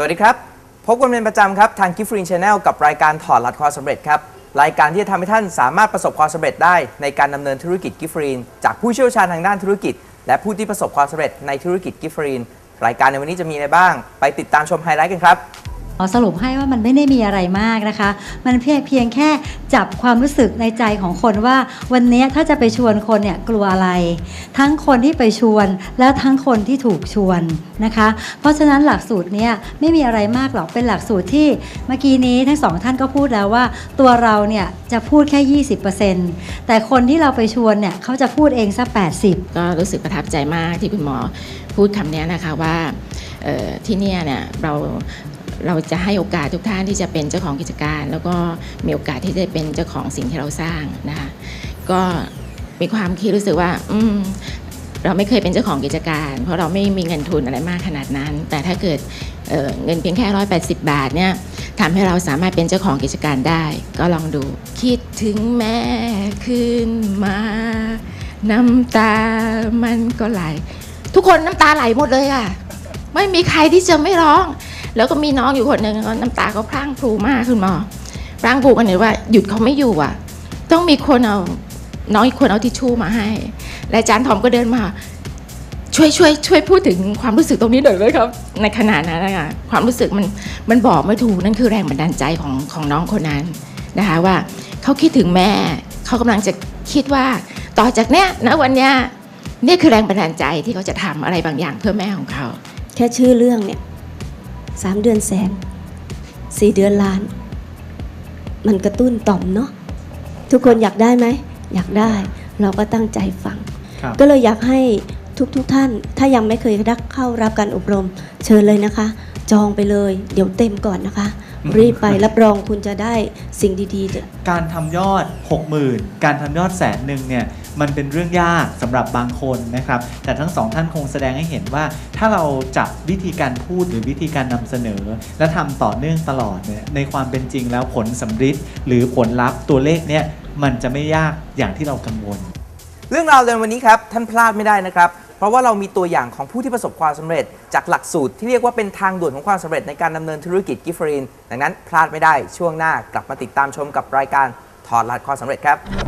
สวัสดีครับ พบกันเป็นประจำครับ ทางกิฟฟรีนชาแนลกับรายการถอดรหัสความสำเร็จครับ รายการที่จะทำให้ท่านสามารถประสบความสำเร็จได้ในการดำเนินธุรกิจกิฟฟรีนจากผู้เชี่ยวชาญทางด้านธุรกิจ และผู้ที่ประสบความสำเร็จในธุรกิจกิฟฟรีนรายการในวันนี้จะมีอะไรบ้าง ไปติดตามชมไฮไลท์กันครับ อสรุปให้ว่ามันไม่ได้มีอะไรมากนะคะ มันเพียงเพียงแค่จับความรู้สึกในใจของคนว่า วันนี้ถ้าจะไปชวนคนเนี่ยกลัวอะไร ทั้งคนที่ไปชวนแล้วทั้งคนที่ถูกชวนนะคะ เพราะฉะนั้นหลักสูตรเนี้ยไม่มีอะไรมากหรอกเป็นหลักสูตรที่เมื่อกี้นี้ทั้งสองท่านก็พูดแล้วว่า ตัวเราเนี่ยจะพูดแค่ 20%แต่คนที่เราไปชวนเนี่ยเขาจะพูดเองซะ80 ก็รู้สึกประทับใจมากที่คุณหมอพูดคำนี้นะคะว่าที่เนี่ยเนี่ยเรา เราจะให้โอกาสทุกท่านที่จะเป็นเจ้าของกิจการ แล้วก็มีโอกาสที่จะเป็นเจ้าของสิ่งที่เราสร้างนะคะก็มีความคิดรู้สึกว่า อืมเราไม่เคยเป็นเจ้าของกิจการ เพราะเราไม่มีเงินทุนอะไรมากขนาดนั้น แต่ถ้าเกิดเเงินเพียงแค่ร้อยแปดสิบบาทเนี่ยทำให้เราสามารถเป็นเจ้าของกิจการได้ ก็ลองดู คิดถึงแม่ขึ้นมา น้ำตามันก็ไหล ทุกคนน้ำตาไหลหมดเลยอะไม่มีใครที่จะไม่ร้อง แล้วก็มีน้องอยู่คนหนึ่งก็น้ำตาเขาพร่างพรูมากคุณหมอพร่างพรูกันเลยว่าหยุดเขาไม่อยู่อะ ต้องมีคนเอาน้องอีกคนเอาทิชชู่มาให้ และอาจารย์ทอมก็เดินมา ช่วยช่วยช่วยพูดถึงความรู้สึกตรงนี้หน่อยเลยครับ ในขณะนั้นนะคะความรู้สึกมันมันบอกไม่ถูกนั่นคือแรงบันดาลใจของของน้องคนนั้นนะคะว่าเขาคิดถึงแม่เขากำลังจะคิดว่าต่อจากเนี้ยนะวันเนี้ยนี่คือแรงบันดาลใจที่เขาจะทำอะไรบางอย่างเพื่อแม่ของเขา แค่ชื่อเรื่องเนี่ย สามเดือนแสนสี่เดือนล้าน มันกระตุ้นต่อมเนาะทุกคนอยากได้ไหม อยากได้ เราก็ตั้งใจฟังครับก็เลยอยากให้ทุกๆทท่าน ถ้ายังไม่เคยได้เข้ารับการอบรม เชิญเลยนะคะ จองไปเลย เดี๋ยวเต็มก่อนนะคะ รีบไปรับรองคุณจะได้สิ่งดีๆการทำยอด 60,000 การทำยอดแสนหนึ่งเนี่ยมันเป็นเรื่องยากสำหรับบางคนนะครับ แต่ทั้งสองท่านคงแสดงให้เห็นว่า ถ้าเราจับวิธีการพูดหรือวิธีการนำเสนอ และทำต่อเนื่องตลอดเนี่ยในความเป็นจริงแล้วผลสำฤทธิ์หรือผลลัพธ์ตัวเลขเนี่ยมันจะไม่ยากอย่างที่เรากังวล เรื่องราวในวันนี้ครับ ท่านพลาดไม่ได้นะครับ เพราะว่าเรามีตัวอย่างของผู้ที่ประสบความสำเร็จ จากหลักสูตรที่เรียกว่าเป็นทางด่วนของความสำเร็จในการดำเนินธุรกิจกิฟฟรีนดังนั้นพลาดไม่ได้ช่วงหน้ากลับมาติดตามชมกับรายการถอดรหัสความสำเร็จครับ